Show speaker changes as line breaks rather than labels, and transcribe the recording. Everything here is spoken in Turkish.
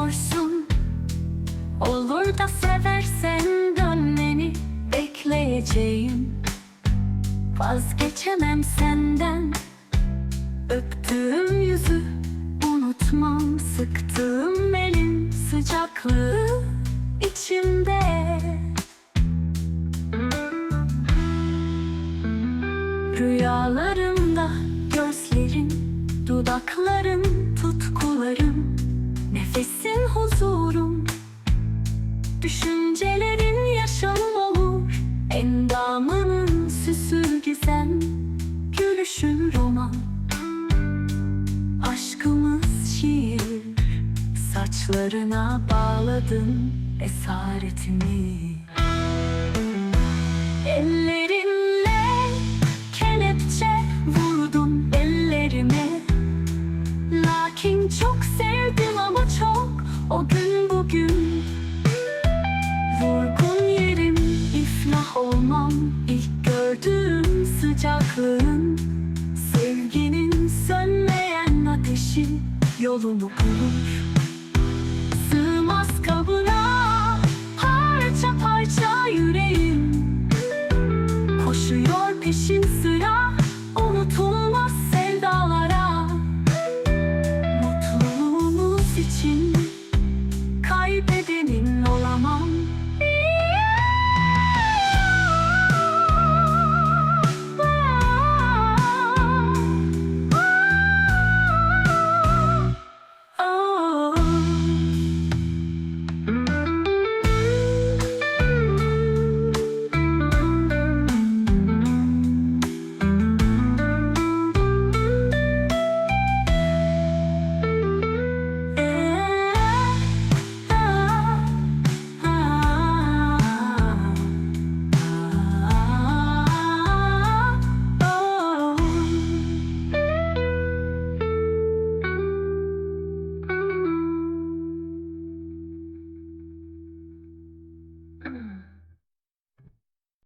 dönüyorsun Olur da seversen dönmeni bekleyeceğim. Vazgeçemem senden. Öptüğüm yüzü unutmam Sıktığım elin sıcaklığı içimde. Rüyalarımda gözlerin dudakları saçlarına bağladın esaretimi Ellerinle kelepçe vurdun ellerime. Lakin çok sevdim ama çok o gün bugün. Vurgun yerim iflah olmam ilk gördüğüm sıcaklığın. Sevginin sönmeyen ateşi yolunu bulur yüreğim. Koşuyor peşin